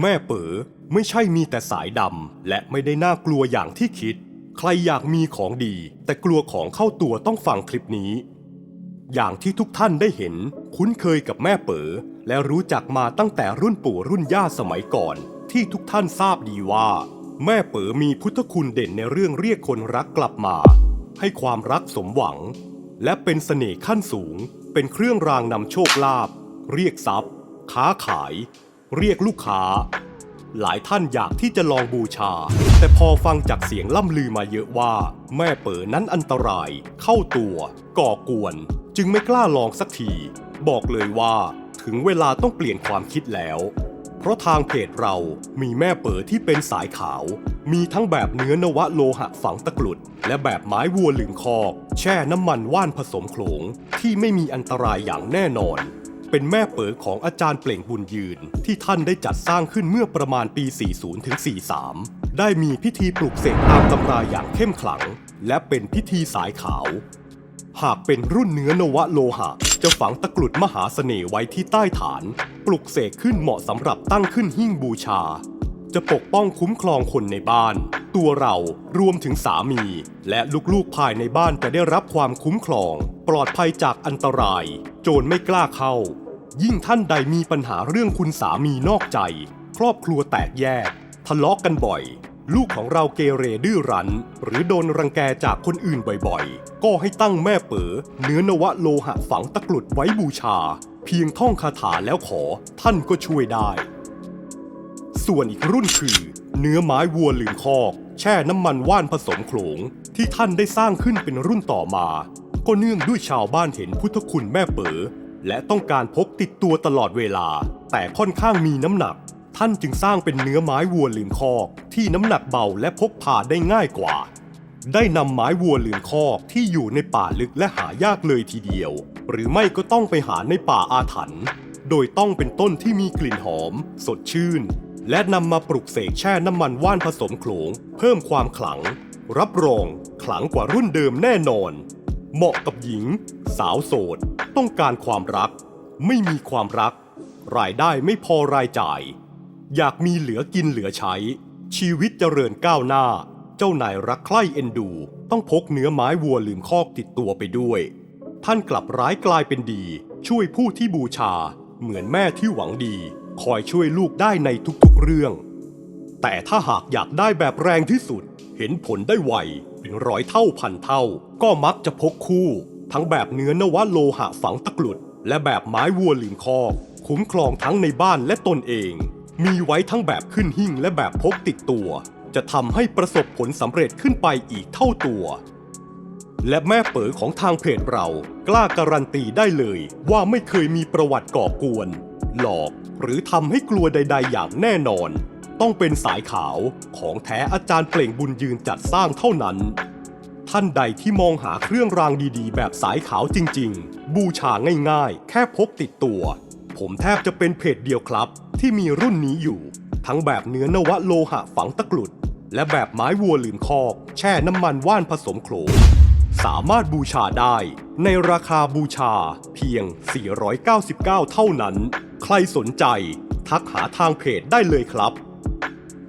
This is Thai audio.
แม่เป๋อไม่ใช่มีแต่สายดำและไม่ได้น่ากลัวอย่างที่คิด ใครอยากมีของดี แต่กลัวของเข้าตัวต้องฟังคลิปนี้ อย่างที่ทุกท่านได้เห็น คุ้นเคยกับแม่เป๋อและรู้จักมาตั้งแต่รุ่นปู่รุ่นย่าสมัยก่อน ที่ทุกท่านทราบดีว่า แม่เป๋อมีพุทธคุณเด่นในเรื่องเรียกคนรักกลับมา ให้ความรักสมหวัง และเป็นเสน่ห์ขั้นสูง เป็นเครื่องรางนำโชคลาภเรียกทรัพย์ ค้าขาย เรียกลูกค้า หลายท่านอยากที่จะลองบูชา แต่พอฟังจากเสียงล่ำลือมาเยอะว่า แม่เป๋อนั้นอันตราย เข้าตัว ก่อกวน จึงไม่กล้าลองสักที บอกเลยว่า ถึงเวลาต้องเปลี่ยนความคิดแล้ว เพราะทางเพจเรามีแม่เป๋อที่เป็นสายขาว มีทั้งแบบเนื้อนวะโลหะฝังตะกรุด และแบบไม้วัวหลึงคอก แช่น้ำมันว่านผสมโขลงที่ไม่มีอันตรายอย่างแน่นอน เป็นแม่เป๋อของอาจารย์เปล่งบุญยืน ที่ท่านได้จัดสร้างขึ้นเมื่อประมาณปี 40ถึง43 ได้มีพิธีปลุกเสกตามตำราอย่างเข้มขลัง และเป็นพิธีสายขาว หากเป็นรุ่นเนื้อนวะโลหะ จะฝังตะกรุดมหาเสน่ห์ไว้ที่ใต้ฐาน ปลุกเสกขึ้นเหมาะสำหรับตั้งขึ้นหิ้งบูชา จะปกป้องคุ้มครองคนในบ้าน ตัวเรารวมถึงสามี และลูกๆภายในบ้านจะได้รับความคุ้มครอง ปลอดภัยจากอันตราย โจรไม่กล้าเข้า ยิ่งท่านใดมีปัญหาเรื่องคุณสามีนอกใจ ครอบครัวแตกแยก ทะเลาะกันบ่อย ลูกของเราเกเรดื้อรั้น หรือโดนรังแกจากคนอื่นบ่อยๆ ก็ให้ตั้งแม่เป๋อเนื้อนวะโลหะฝังตะกรุดไว้บูชา เพียงท่องคาถาแล้วขอท่านก็ช่วยได้ ส่วนอีกรุ่นคือ เนื้อไม้วัวหลืมคอก แช่น้ำมันว่านผสมโขลงที่ท่านได้สร้างขึ้นเป็นรุ่นต่อมา ก็เนื่องด้วยชาวบ้านเห็นพุทธคุณแม่เป๋อและต้องการพกติดตัวตลอดเวลา แต่ค่อนข้างมีน้ำหนัก ท่านจึงสร้างเป็นเนื้อไม้วัวลืมคอก ที่น้ำหนักเบาและพกพาได้ง่ายกว่า ได้นำไม้วัวลืมคอกที่อยู่ในป่าลึกและหายากเลยทีเดียว หรือไม่ก็ต้องไปหาในป่าอาถรรพ์โดยต้องเป็นต้นที่มีกลิ่นหอม สดชื่น และนำมาปลุกเสกแช่น้ำมันว่านผสมโขลง เพิ่มความขลัง รับรองขลังกว่ารุ่นเดิมแน่นอน เหมาะกับหญิง สาวโสด ต้องการความรัก ไม่มีความรัก รายได้ไม่พอรายจ่าย อยากมีเหลือกินเหลือใช้ ชีวิตเจริญก้าวหน้า เจ้านายรักใคร่เอ็นดู ต้องพกเนื้อไม้วัวลืมคอกติดตัวไปด้วย ท่านกลับร้ายกลายเป็นดี ช่วยผู้ที่บูชา เหมือนแม่ที่หวังดี คอยช่วยลูกได้ในทุกๆเรื่อง แต่ถ้าหากอยากได้แบบแรงที่สุด เห็นผลได้ไวเป็นร้อยเท่าพันเท่า ก็มักจะพกคู่ ทั้งแบบเนื้อนวะโลหะฝังตะกรุด และแบบไม้วัวลืมคอกคุ้มครองทั้งในบ้านและตนเอง มีไว้ทั้งแบบขึ้นหิ้งและแบบพกติดตัว จะทำให้ประสบผลสำเร็จขึ้นไปอีกเท่าตัว และแม่เป๋อของทางเพจเรากล้าการันตีได้เลยว่าไม่เคยมีประวัติก่อกวน หลอกหรือทำให้กลัวใด ๆ อย่างแน่นอน ต้องเป็นสายขาวของแท้อาจารย์เปล่งบุญยืนจัดสร้างเท่านั้น ท่านใดที่มองหาเครื่องรางดีๆ แบบสายขาวจริง ๆ บูชาง่ายๆ แค่พกติดตัว ผมแทบจะเป็นเพจเดียวครับ ที่มีรุ่นนี้อยู่ ทั้งแบบเนื้อนวะโลหะฝังตะกรุด และแบบไม้วัวลืมคอก แช่น้ำมันว่านผสมโขลงสามารถบูชาได้ ในราคาบูชาเพียง 499 เท่านั้น ใครสนใจ ทักหาทางเพจได้เลยครับ